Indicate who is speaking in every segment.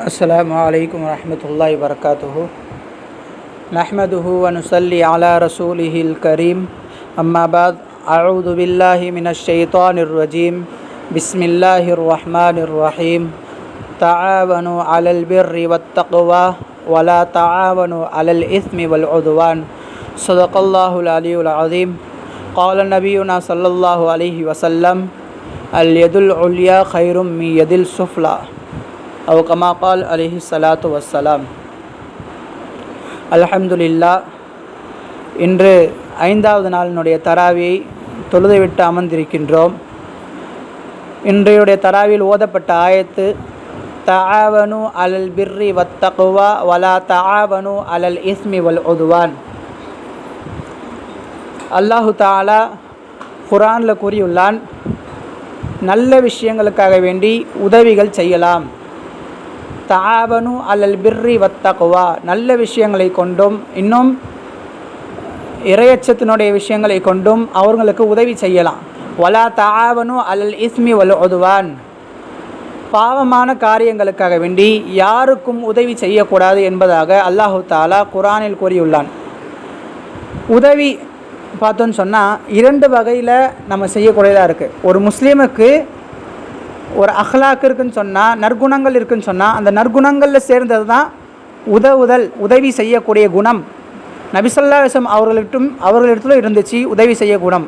Speaker 1: السلام عليكم ورحمة الله وبركاته. نحمده ونصلي على رسوله الكريم. أما بعد أعوذ بالله من الشيطان الرجيم. بسم الله الرحمن الرحيم. تعاونوا على البر والتقوى ولا تعاونوا على الإثم والعدوان. صدق الله العلي العظيم. قال نبينا صلى الله عليه وسلم اليد العليا خير من يد السفلى. أو كما قال عليه الصلاة والسلام அல்ஹம்துலில்லா இன்று ஐந்தாவது நாளினுடைய தராவியை தொழுதுவிட்டு அமர்ந்திருக்கின்றோம் இன்றையுடைய தராவில் ஓதப்பட்ட ஆயத்து தஆவனு அலல் பிர்ரி வத்தகுவா வலா தஆவனு அலல் இஸ்மி வல் உதுவான் அல்லாஹு தாலா குரானில் கூறியுள்ளான் நல்ல விஷயங்களுக்காக வேண்டி உதவிகள் செய்யலாம் தாவனு அல்லல் பிர்ரி வத்தகுவா. நல்ல விஷயங்களை கொண்டும் இன்னும் இரையச்சத்தினுடைய விஷயங்களை கொண்டும் அவர்களுக்கு உதவி செய்யலாம். வலா தாவனு அல்லல் இஸ்மி வல் ஒதுவான் பாவமான காரியங்களுக்காக வேண்டி யாருக்கும் உதவி செய்யக்கூடாது என்பதாக அல்லாஹு தாலா குரானில் கூறியுள்ளான். உதவி பார்த்தோன்னு சொன்னால் இரண்டு வகையில் நம்ம செய்யக்கூடியதாக இருக்குது ஒரு முஸ்லீமுக்கு ஒரு அஹ்லாக்கு இருக்குன்னு சொன்னால் நற்குணங்கள் இருக்குன்னு சொன்னால் அந்த நற்குணங்களில் சேர்ந்தது தான் உதவுதல் உதவி செய்யக்கூடிய குணம். நபிசல்லா அவர்களிட்டும் அவர்களிடத்திலும் இருந்துச்சு உதவி செய்ய குணம்.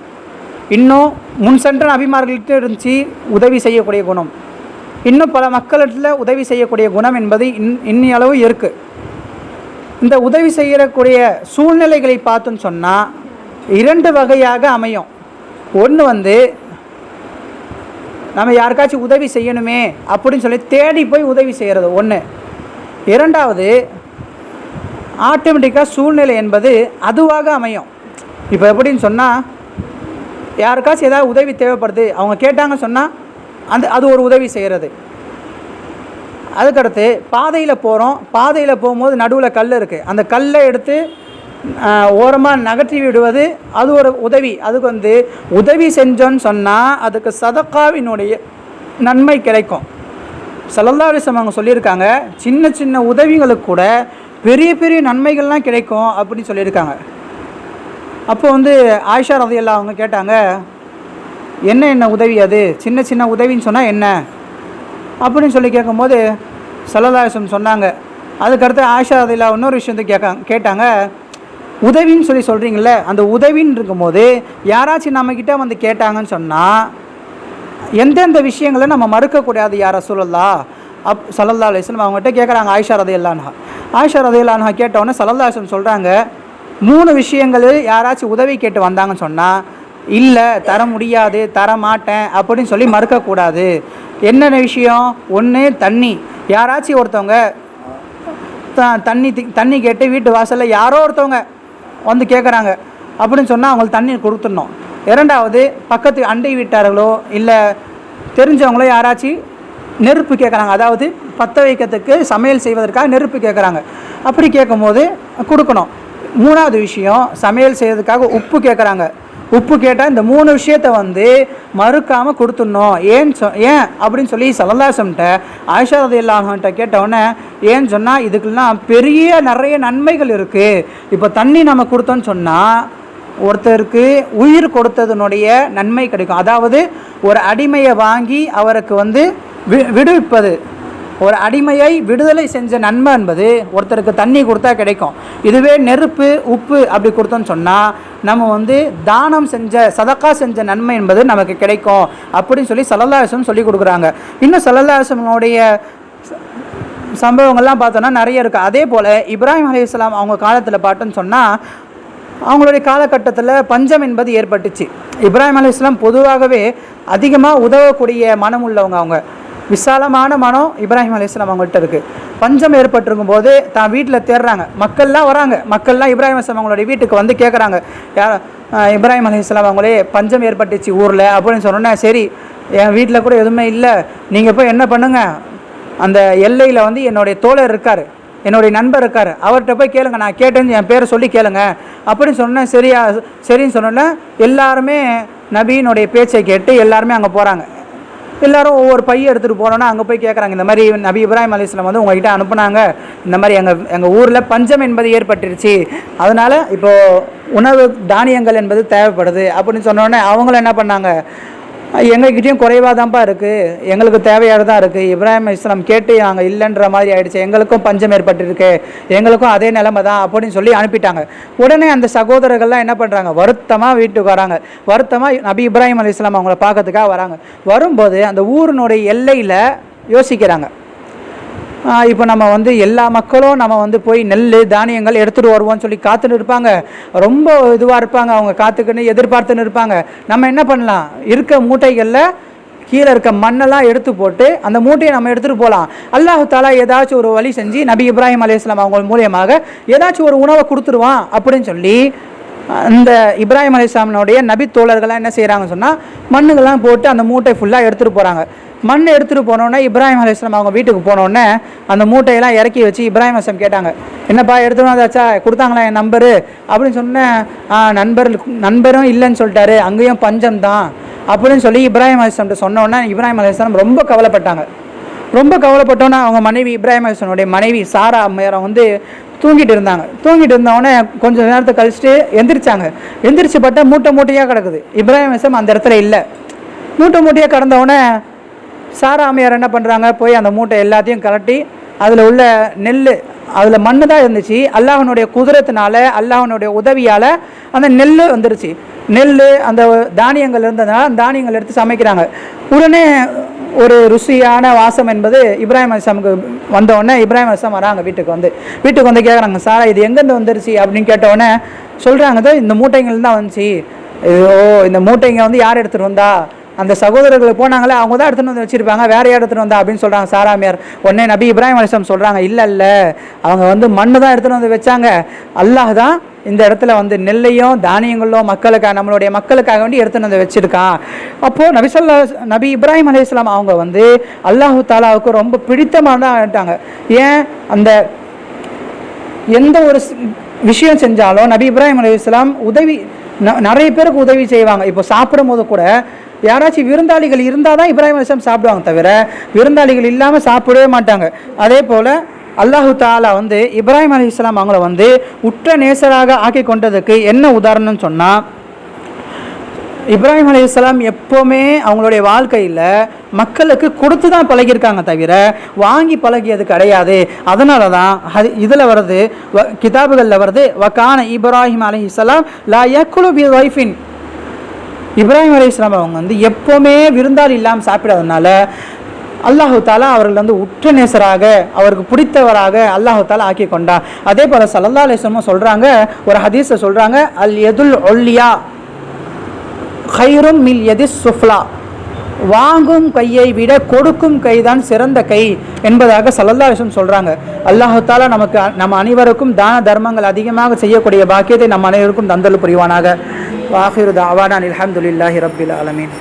Speaker 1: இன்னும் முன் சென்ற நபிமார்களிடம் இருந்துச்சு உதவி செய்யக்கூடிய குணம். இன்னும் பல மக்களிடத்தில் உதவி செய்யக்கூடிய குணம் என்பது இன் இன்னி இருக்குது இந்த உதவி செய்யக்கூடிய சூழ்நிலைகளை பார்த்துன்னு சொன்னால் இரண்டு வகையாக அமையும். ஒன்று வந்து நம்ம யாருக்காச்சும் உதவி செய்யணுமே அப்படின்னு சொல்லி தேடி போய் உதவி செய்கிறது ஒன்று இரண்டாவது ஆட்டோமேட்டிக்காக சூழ்நிலை என்பது அதுவாக அமையும். இப்போ எப்படின்னு சொன்னால் யாருக்காச்சும் ஏதாவது உதவி தேவைப்படுது அவங்க கேட்டாங்க சொன்னால் அந்த அது ஒரு உதவி செய்கிறது அதுக்கடுத்து பாதையில் போகிறோம் பாதையில் போகும்போது நடுவில் கல் இருக்குது அந்த கல்லை எடுத்து ஓரமாக நகர்த்தி விடுவது அது ஒரு உதவி. அதுக்கு வந்து உதவி செஞ்சோன்னு சொன்னால் அதுக்கு சதக்காவினுடைய நன்மை கிடைக்கும். சல்லல்லாவிசம் அவங்க சொல்லியிருக்காங்க சின்ன சின்ன உதவிகளுக்கு கூட பெரிய பெரிய நன்மைகள்லாம் கிடைக்கும் அப்படின்னு சொல்லியிருக்காங்க. அப்போ வந்து ஆயிஷா ரதையெல்லாம் அவங்க கேட்டாங்க என்ன என்ன உதவி அது? சின்ன சின்ன உதவின்னு சொன்னால் என்ன? அப்படின்னு சொல்லி கேட்கும்போது சல்லல்லாவிசம் சொன்னாங்க. அதுக்கடுத்து ஆயிஷா ரதையில்லா இன்னொரு விஷயத்தை கேட்காங்க கேட்டாங்க உதவின்னு சொல்லி சொல்கிறீங்கள அந்த உதவின்னு இருக்கும்போது யாராச்சும் நம்மக்கிட்ட வந்து கேட்டாங்கன்னு சொன்னால் எந்தெந்த விஷயங்களை நம்ம மறுக்கக்கூடாது யாரை சொல்லலா அப் சலல்லா அலிஸ்லம் அவங்ககிட்ட கேட்குறாங்க ஆயிஷா ரதை இல்லான்ஹா ஆயிஷா ரதை இல்லான்ஹா கேட்டவுடனே சலல்லா அலிஸ்லம் சொல்கிறாங்க மூணு விஷயங்கள் யாராச்சும் உதவி கேட்டு வந்தாங்கன்னு சொன்னால் இல்லை தர முடியாது தர மாட்டேன் அப்படின்னு சொல்லி மறுக்கக்கூடாது. என்னென்ன விஷயம்? ஒன்று தண்ணி. யாராச்சும் ஒருத்தவங்க த தண்ணி தண்ணி கேட்டு வீட்டு வாசலில் யாரோ ஒருத்தவங்க வந்து கேட்குறாங்க அப்படின்னு சொன்னால் அவங்களுக்கு தண்ணி கொடுத்துடணும். இரண்டாவது பக்கத்து அண்டை வீட்டார்களோ இல்லை தெரிஞ்சவங்களோ யாராச்சும் நெருப்பு கேட்குறாங்க அதாவது பற்ற வைக்கிறதுக்கு சமையல் செய்வதற்காக நெருப்பு கேட்குறாங்க அப்படி கேட்கும்போது கொடுக்கணும். மூணாவது விஷயம் சமையல் செய்வதற்காக உப்பு கேட்குறாங்க உப்பு கேட்டால் இந்த மூணு விஷயத்த வந்து மறுக்காமல் கொடுத்துடணும். ஏன் சொ ஏன் அப்படின்னு சொல்லி சலல்லாசம்கிட்ட ஆயிஷா ரதி இல்லாமன்ட்ட கேட்டவுடனே ஏன்னு சொன்னால் இதுக்கெல்லாம் பெரிய நிறைய நன்மைகள் இருக்குது இப்போ தண்ணி நம்ம கொடுத்தோன்னு சொன்னால் ஒருத்தருக்கு உயிர் கொடுத்ததுனுடைய நன்மை கிடைக்கும். அதாவது ஒரு அடிமையை வாங்கி அவருக்கு வந்து வி விடுவிப்பது. ஒரு அடிமையை விடுதலை செஞ்ச நன்மை என்பது ஒருத்தருக்கு தண்ணி கொடுத்தா கிடைக்கும். இதுவே நெருப்பு உப்பு அப்படி கொடுத்தோன்னு சொன்னால் நம்ம வந்து தானம் செஞ்ச சதக்கா செஞ்ச நன்மை என்பது நமக்கு கிடைக்கும் அப்படின்னு சொல்லி சலல்லாசம் சொல்லி கொடுக்குறாங்க. இன்னும் சலல்லாசனுடைய சம்பவங்கள்லாம் பார்த்தோன்னா நிறைய இருக்குது அதே போல் இப்ராஹிம் அலி இஸ்லாம் அவங்க காலத்தில் பார்த்தோன்னு சொன்னால் அவங்களுடைய காலகட்டத்தில் பஞ்சம் என்பது ஏற்பட்டுச்சு. இப்ராஹிம் அலி இஸ்லாம் பொதுவாகவே அதிகமாக உதவக்கூடிய மனம் உள்ளவங்க அவங்க. விசாலமான மனம் இப்ராஹிம் அலிஸ்லாம் அவங்கள்ட்ட இருக்குது பஞ்சம் ஏற்பட்டிருக்கும் போது தான் வீட்டில் தேடுறாங்க மக்கள்லாம் வராங்க. மக்கள்லாம் இப்ராஹிம் அலிஸ்லாம் அவங்களுடைய வீட்டுக்கு வந்து கேட்குறாங்க யார் இப்ராஹிம் அலிஸ்லாம் அவங்களே பஞ்சம் ஏற்பட்டுச்சு ஊரில் அப்படின்னு சொன்னோன்னே சரி என் வீட்டில் கூட எதுவுமே இல்லை. நீங்கள் போய் என்ன பண்ணுங்கள் அந்த எல்லையில் வந்து என்னுடைய தோழர் இருக்கார். என்னுடைய நண்பர் இருக்கார். அவர்கிட்ட போய் கேளுங்க. நான் கேட்டேன்னு என் பேரை சொல்லி கேளுங்க. அப்படின்னு சொன்னேன் சரியா சரின்னு சொன்னோன்னே எல்லாருமே நபியினுடைய பேச்சை கேட்டு எல்லாருமே அங்கே போகிறாங்க எல்லாரும் ஒவ்வொரு பையை எடுத்துகிட்டு போனோன்னா அங்கே போய் கேட்குறாங்க இந்த மாதிரி நபி இப்ராஹிம் அலிஸ்லாம் வந்து உங்ககிட்ட அனுப்புனாங்க. இந்த மாதிரி எங்கள் எங்கள் ஊரில் பஞ்சம் என்பது ஏற்பட்டுருச்சு. அதனால் இப்போது உணவு தானியங்கள் என்பது தேவைப்படுது. அப்படின்னு சொன்னோடனே அவங்களும் என்ன பண்ணாங்க? எங்ககிட்டயும் குறைவாக தான்ப்பா இருக்குது எங்களுக்கு தேவையானதாக இருக்குது இப்ராஹிம் இஸ்லாம் கேட்டு நாங்கள் இல்லைன்ற மாதிரி ஆயிடுச்சு. எங்களுக்கும் பஞ்சம் ஏற்பட்டிருக்கு. எங்களுக்கும் அதே நிலைமை தான் அப்படின்னு சொல்லி அனுப்பிட்டாங்க. உடனே அந்த சகோதரர்கள்லாம் என்ன பண்ணுறாங்க வருத்தமாக வீட்டுக்கு வராங்க. வருத்தமாக நபி இப்ராஹிம் அலி இஸ்லாம் அவங்கள பார்க்கறதுக்காக வராங்க. வரும்போது அந்த ஊரினுடைய எல்லையில் யோசிக்கிறாங்க. இப்போ நம்ம வந்து எல்லா மக்களும் நம்ம வந்து போய் நெல் தானியங்கள் எடுத்துகிட்டு வருவோம்னு சொல்லி காத்துன்னு இருப்பாங்க. ரொம்ப இதுவாக இருப்பாங்க அவங்க காத்துக்குன்னு எதிர்பார்த்துன்னு இருப்பாங்க. நம்ம என்ன பண்ணலாம்? இருக்க மூட்டைகளில் கீழே இருக்க மண்ணெல்லாம் எடுத்து போட்டு அந்த மூட்டையை நம்ம எடுத்துகிட்டு போகலாம். அல்லாஹு தாலா ஏதாச்சும் ஒரு வழி செஞ்சு நபி இப்ராஹிம் அலையாஸ்லாம் அவங்க மூலியமாக ஏதாச்சும் ஒரு உணவை கொடுத்துருவான் அப்படின்னு சொல்லி அந்த இப்ராஹிம் அலிஸ்லாமினுடைய நபி தோழர்கள்லாம் என்ன செய்கிறாங்கன்னு சொன்னால் மண்ணுகள்லாம் போட்டு அந்த மூட்டை ஃபுல்லாக எடுத்துகிட்டு போகிறாங்க மண் எடுத்துகிட்டு போனோடனே இப்ராஹிம் அலிஸ்லாம் அவங்க வீட்டுக்கு போனோடனே அந்த மூட்டையெல்லாம் இறக்கி வச்சு இப்ராஹிம் அலிஸ்லாம் கேட்டாங்க என்னப்பா எடுத்துகிட்டு வந்தாச்சா கொடுத்தாங்களா என் நம்பரு அப்படின்னு சொன்னேன் நண்பர் நண்பரும் இல்லைன்னு சொல்லிட்டாரு அங்கேயும் பஞ்சம் தான். அப்படின்னு சொல்லி இப்ராஹிம் அலிஸ்லாம்கிட்ட சொன்னோன்னே இப்ராஹிம் அலிஸ்லாம் ரொம்ப கவலைப்பட்டாங்க. ரொம்ப கவலைப்பட்டோன்னே அவங்க மனைவி இப்ராஹிம் அலிஸ்லானுடைய மனைவி சாரா அம்மையாரம் வந்து தூங்கிட்டு இருந்தாங்க. தூங்கிட்டு இருந்தவொடனே கொஞ்சம் நேரத்தை கழிச்சுட்டு எந்திரிச்சாங்க. எந்திரிச்சு பார்த்தா மூட்டை மூட்டையாக கிடக்குது. இப்ராஹிம் அலிஸ்லாம் அந்த இடத்துல இல்லை. மூட்டை மூட்டையாக கடந்தவுடனே சாரா என்ன பண்ணுறாங்க போய் அந்த மூட்டை எல்லாத்தையும் கலட்டி அதில் உள்ள நெல் அதில் மண்ணு தான் இருந்துச்சு. அல்லாஹனுடைய குதிரத்தினால அல்லாஹனுடைய உதவியால் அந்த நெல் வந்துருச்சு. நெல் அந்த தானியங்கள் இருந்ததுனால அந்த தானியங்கள் எடுத்து சமைக்கிறாங்க. உடனே ஒரு ருசியான வாசம் என்பது இப்ராஹிம் அலிஸ்லாமுக்கு வந்தவுடனே இப்ராஹிம் அலிஸ்லாம் வராங்க வீட்டுக்கு வந்து. வீட்டுக்கு வந்து கேட்குறாங்க சாரா இது எங்கேருந்து வந்துருச்சு? அப்படின்னு கேட்டவுடனே சொல்கிறாங்க இந்த மூட்டைங்கள் தான் வந்துச்சு. ஓ இந்த மூட்டைங்க வந்து யார் எடுத்துகிட்டு வந்தா? அந்த சகோதரர்கள் போனாங்களே அவங்க தான் எடுத்துகிட்டு வந்து வச்சுருப்பாங்க. வேற யார் எடுத்துகிட்டு வந்தா அப்படின்னு சொல்கிறாங்க சாராமியார். உடனே நபி இப்ராஹிம் அலிஸ்லாம் சொல்கிறாங்க இல்லை இல்லை. அவங்க வந்து மண்ணு தான் எடுத்துகிட்டு வந்து வச்சாங்க. அல்லாஹ் தான் இந்த இடத்துல வந்து நெல்லையும் தானியங்களும் மக்களுக்காக நம்மளுடைய மக்களுக்காக வேண்டி எடுத்துன்னு வந்து வச்சுருக்கான். அப்போது நபிசல்லா நபி இப்ராஹிம் அலையாம் அவங்க வந்து அல்லாஹு தாலாவுக்கு ரொம்ப பிடித்தமானதாகிட்டாங்க ஏன்? அந்த எந்த ஒரு விஷயம் செஞ்சாலும் நபி இப்ராஹிம் அலையாம் உதவி ந- நிறைய பேருக்கு உதவி செய்வாங்க. இப்போ சாப்பிடும் போது கூட யாராச்சும் விருந்தாளிகள் இருந்தால் தான் இப்ராஹிம் அலிஸ்லாம் சாப்பிடுவாங்க தவிர விருந்தாளிகள் இல்லாமல் சாப்பிடவே மாட்டாங்க. அதே போல் அல்லாஹு தாலா வந்து இப்ராஹிம் அலி இஸ்லாம் அவங்கள வந்து உற்ற நேசராக ஆக்கி கொண்டதுக்கு என்ன உதாரணம்னு சொன்னால் இப்ராஹிம் அலைஹிஸ்ஸலாம் எப்போவுமே அவங்களுடைய வாழ்க்கையில் மக்களுக்கு கொடுத்து தான் பழகியிருக்காங்க தவிர வாங்கி பழகியது கிடையாது. அதனால தான் அது இதில் வருது வ- கிதாபுகளில் வருது வக்கான இப்ராஹிம் அலைஹிஸ்ஸலாம் லா யக்குலு பி வைஃபின் இப்ராஹிம் அலைஹிஸ்ஸலாம் அவங்க வந்து எப்போவுமே விருந்தாளி இல்லாமல் சாப்பிடாதனால அல்லாஹு தாலா அவர்கள் வந்து உற்ற நேசராக அவருக்கு பிடித்தவராக அல்லாஹு தாலா ஆக்கி கொண்டா. அதே போல் சல்லல்லா அலிஸ்லமும் சொல்கிறாங்க ஒரு ஹதீஸை சொல்கிறாங்க அல் எதுல் ஒல்லியா ஹைரும் மில் எதிஸ் சுஃப்லா. வாங்கும் கையை விட கொடுக்கும் கைதான் சிறந்த கை என்பதாக சல்லல்லா விஷயம் சொல்கிறாங்க அல்லாஹாலா நமக்கு நம்ம அனைவருக்கும் தான தர்மங்கள் அதிகமாக செய்யக்கூடிய பாக்கியத்தை நம் அனைவருக்கும் தந்தல் புரிவானாக. வாஹிரு தாவானான் அலமதுல்லாஹி ரபில் ஆலமீன்.